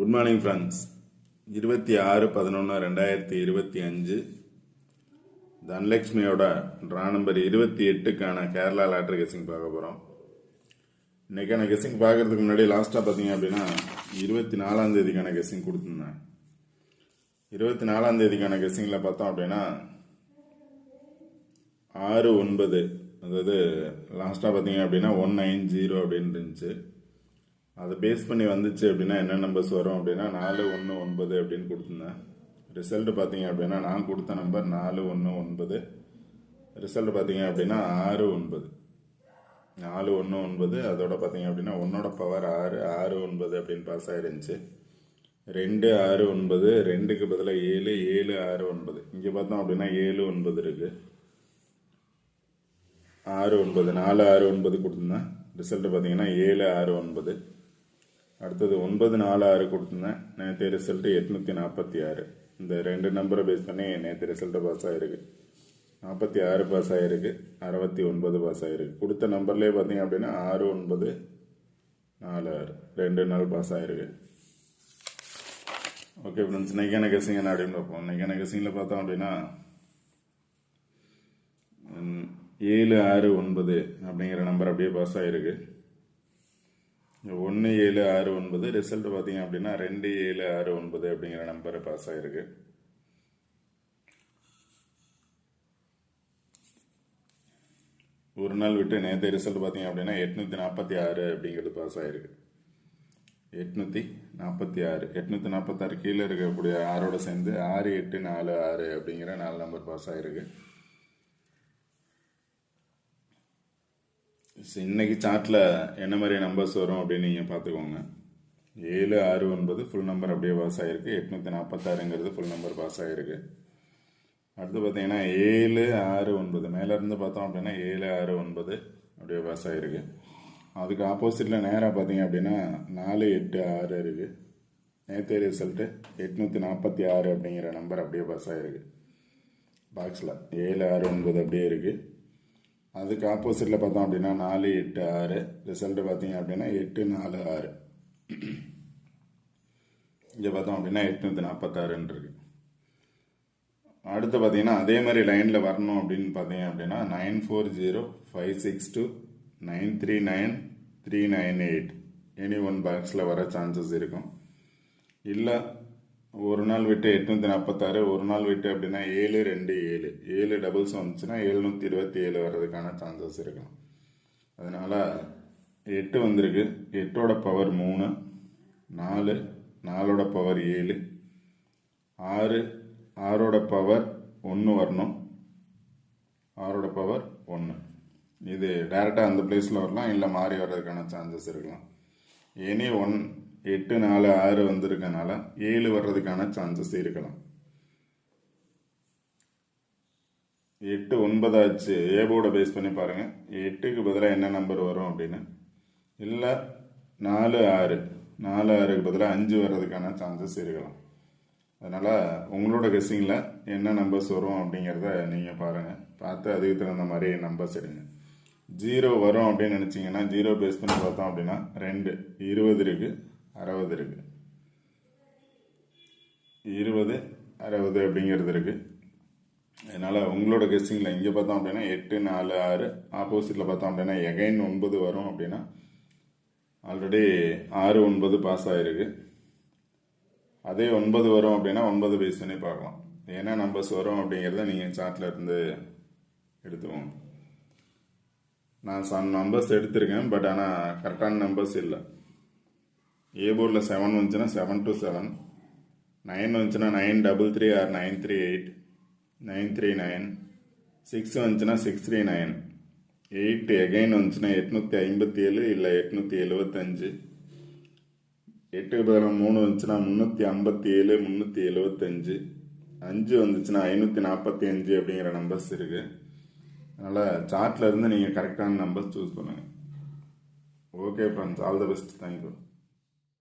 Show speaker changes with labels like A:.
A: Good morning friends இருபத்தி ஆறு பதினொன்று ரெண்டாயிரத்தி இருபத்தி அஞ்சு. தனலக்ஷ்மியோட ட்ரா நம்பர் இருபத்தி எட்டுக்கான கேரளா லாட்ரி கெஸிங் பார்க்க போகிறோம் இன்னைக்கான கெஸிங் பார்க்கறதுக்கு முன்னாடி லாஸ்ட்டாக பார்த்தீங்க அப்படின்னா இருபத்தி நாலாம் தேதிக்கான கெஸிங் கொடுத்துருந்தேன். இருபத்தி நாலாம் தேதிக்கான கெஸிங்கில் பார்த்தோம் அப்படின்னா ஆறு ஒன்பது அதாவது லாஸ்ட்டாக பார்த்தீங்க அப்படின்னா ஒன் நைன் ஜீரோ அப்படின்னு இருந்துச்சு. அதை பேஸ் பண்ணி வந்துச்சு அப்படின்னா என்ன நம்பர்ஸ் வரும் அப்படின்னா நாலு ஒன்று ஒன்பது அப்படின்னு கொடுத்துருந்தேன். ரிசல்ட் பார்த்தீங்க அப்படின்னா நான் கொடுத்த நம்பர் நாலு ஒன்று ஒன்பது. ரிசல்ட் பார்த்தீங்க அப்படின்னா ஆறு ஒன்பது. நாலு ஒன்று ஒன்பது அதோட பார்த்தீங்க அப்படின்னா ஒன்னோட பவர் ஆறு ஆறு ஒன்பது அப்படின்னு பாஸ் ஆகிருந்துச்சு ரெண்டு ஆறு ஒன்பது ரெண்டுக்கு பதிலாக ஏழு ஏழு ஆறு ஒன்பது. இங்கே பார்த்தோம் அப்படின்னா ஏழு ஒன்பது இருக்குது ஆறு ஒன்பது நாலு ஆறு ஒன்பது கொடுத்துருந்தேன். ரிசல்ட் பார்த்தீங்கன்னா ஏழு ஆறு ஒன்பது. அடுத்தது ஒன்பது நாலு ஆறு கொடுத்துருந்தேன். நேற்று ரிசல்ட்டு எட்நூற்றி நாற்பத்தி ஆறு. இந்த ரெண்டு நம்பரை பேஸ் பண்ணி நேற்று ரிசல்ட்டு பாஸ் ஆகிருக்கு நாற்பத்தி ஆறு பாஸ் ஆகிருக்கு அறுபத்தி ஒன்பது பாஸ் ஆகிருக்கு கொடுத்த நம்பர்லேயே பார்த்தீங்க அப்படின்னா ஆறு ஒன்பது நாலு ஆறு. ரெண்டு நாள் பாஸ் ஆகிருக்கு ஓகே ஃப்ரெண்ட்ஸ் இன்னைக்கான கசிங்க நான் அப்படின்னு பார்ப்போம். இன்னைக்கான கசிங்கில் பார்த்தோம் அப்படின்னா ஏழு ஆறு ஒன்பது அப்படிங்கிற நம்பர் அப்படியே பாஸ் ஆகிருக்கு ஒன்று ஏழு ஆறு ஒன்பது. ரிசல்ட் பார்த்தீங்க அப்படின்னா ரெண்டு ஏழு ஆறு ஒன்பது அப்படிங்கிற நம்பர் பாஸ் ஆகிருக்கு ஒரு நாள் விட்டு நேற்று ரிசல்ட் பார்த்தீங்க அப்படின்னா எட்நூற்றி நாற்பத்தி ஆறு அப்படிங்கிறது பாஸ் ஆகிருக்கு எட்நூற்றி நாற்பத்தி ஆறு. எட்நூற்றி நாற்பத்தாறு கீழே இருக்கக்கூடிய ஆறோட சேர்ந்து ஆறு எட்டு நாலு ஆறு அப்படிங்கிற நாலு நம்பர் பாஸ் ஆகிருக்கு இன்னைக்கு சார்ட்டில் என்ன மாதிரி நம்பர்ஸ் வரும் அப்படின்னு நீங்கள் பார்த்துக்கோங்க. ஏழு ஆறு ஒன்பது ஃபுல் நம்பர் அப்படியே பாஸ் ஆகிருக்கு எட்நூற்றி நாற்பத்தாறுங்கிறது ஃபுல் நம்பர் பாஸ் ஆகிருக்கு அடுத்து பார்த்தீங்கன்னா ஏழு ஆறு ஒன்பது. மேலேருந்து பார்த்தோம் அப்படின்னா ஏழு ஆறு ஒன்பது அப்படியே பாஸ் ஆகிருக்கு அதுக்கு ஆப்போசிட்டில் நேராக பார்த்தீங்க அப்படின்னா நாலு எட்டு ஆறு இருக்குது நேற்று ரிசல்ட்டு எட்நூற்றி நாற்பத்தி ஆறு அப்படிங்கிற நம்பர் அப்படியே பாஸ் ஆகிருக்கு பாக்ஸில் ஏழு ஆறு ஒன்பது அப்படியே இருக்குது அதுக்கு ஆப்போசிட்டில் பார்த்தோம் அப்படின்னா நாலு எட்டு ஆறு. ரிசல்ட்டு பார்த்தீங்க அப்படின்னா எட்டு நாலு ஆறு. இங்கே பார்த்தோம் அப்படின்னா எட்நூற்றி நாற்பத்தாறுன்னு இருக்கு அடுத்து பார்த்தீங்கன்னா அதே மாதிரி லைனில் வரணும் அப்படின்னு பார்த்தீங்க அப்படின்னா nine four zero five six two nine three nine three nine eight any one பாக்ஸில் வர சான்சஸ் இருக்கும். இல்லை ஒரு நாள் விட்டு எட்நூற்றி நாற்பத்தாறு ஒரு நாள் விட்டு அப்படின்னா ஏழு ரெண்டு ஏழு. ஏழு டபுள்ஸ் வந்துச்சுன்னா எழுநூற்றி இருபத்தி ஏழு வர்றதுக்கான சான்சஸ் இருக்கலாம் அதனால் எட்டு வந்திருக்கு. எட்டோட பவர் மூணு நாலு நாலோட பவர் ஏழு ஆறு ஆறோட பவர் ஒன்று வரணும். ஆறோட பவர் ஒன்று இது டேரெக்டாக அந்த பிளேஸில் வரலாம் இல்லை மாறி வர்றதுக்கான சான்சஸ் இருக்கலாம். எனி ஒன் எட்டு நாலு ஆறு வந்திருக்கனால ஏழு வர்றதுக்கான சான்சஸ் இருக்கலாம். எட்டு ஒன்பதாச்சு ஏபோட பேஸ் பண்ணி பாருங்க. எட்டுக்கு பதிலாக என்ன நம்பர் வரும் அப்படின்னு? இல்லை நாலு ஆறு. நாலு ஆறுக்கு பதிலாக அஞ்சு வர்றதுக்கான சான்சஸ் இருக்கலாம். அதனால் உங்களோட கெஸ்ஸிங்கில் என்ன நம்பர்ஸ் வரும் அப்படிங்கிறத நீங்கள் பாருங்கள் பார்த்து அதுக்கு தகுந்த மாதிரி நம்பர்ஸ் எடுங்க. ஜீரோ வரும் அப்படின்னு நினச்சிங்கன்னா ஜீரோ பேஸ் பண்ணி பார்த்தோம் அப்படின்னா ரெண்டு இருபது இருக்குது அறுபது இருக்குது இருபது அறுபது அப்படிங்கிறது இருக்குது அதனால் உங்களோட கெஸ்ஸிங்கில் இங்கே பார்த்தோம் அப்படின்னா எட்டு நாலு ஆறு ஆப்போசிட்டில் பார்த்தோம் அப்படின்னா எகைன் ஒன்பது வரும் அப்படின்னா ஆல்ரெடி ஆறு ஒன்பது பாஸ் ஆகிருக்கு அதே ஒன்பது வரும் அப்படின்னா ஒன்பது பேஸ் பண்ணி பார்க்கலாம். என்ன நம்பர்ஸ் வரும் அப்படிங்கிறத நீங்கள் சார்ட்டில் இருந்து எடுத்துக்கோங்க. நான் சம் நம்பர்ஸ் எடுத்திருக்கேன் பட் ஆனால் கரெக்டான நம்பர்ஸ் இல்லை. ஏ போர்டில் செவன் வந்துச்சுன்னா செவன் டூ செவன் நைன் வந்துச்சுன்னா nine double three or nine three eight nine three nine six வந்துச்சுன்னா six three nine eight again வந்துச்சுன்னா எட்நூற்றி ஐம்பத்தி ஏழு இல்லை எட்நூற்றி எழுபத்தஞ்சு எட்டுக்கு பதிலாக மூணு வந்துச்சுன்னா முந்நூற்றி ஐம்பத்தி ஏழு முந்நூற்றி எழுபத்தஞ்சு அஞ்சு வந்துச்சுன்னா ஐநூற்றி நாற்பத்தி அஞ்சு அப்படிங்கிற நம்பர்ஸ் இருக்குது அதனால் சார்ட்டில் இருந்து நீங்கள் கரெக்டான நம்பர்ஸ் சூஸ் பண்ணுங்கள் okay friends all the best thank you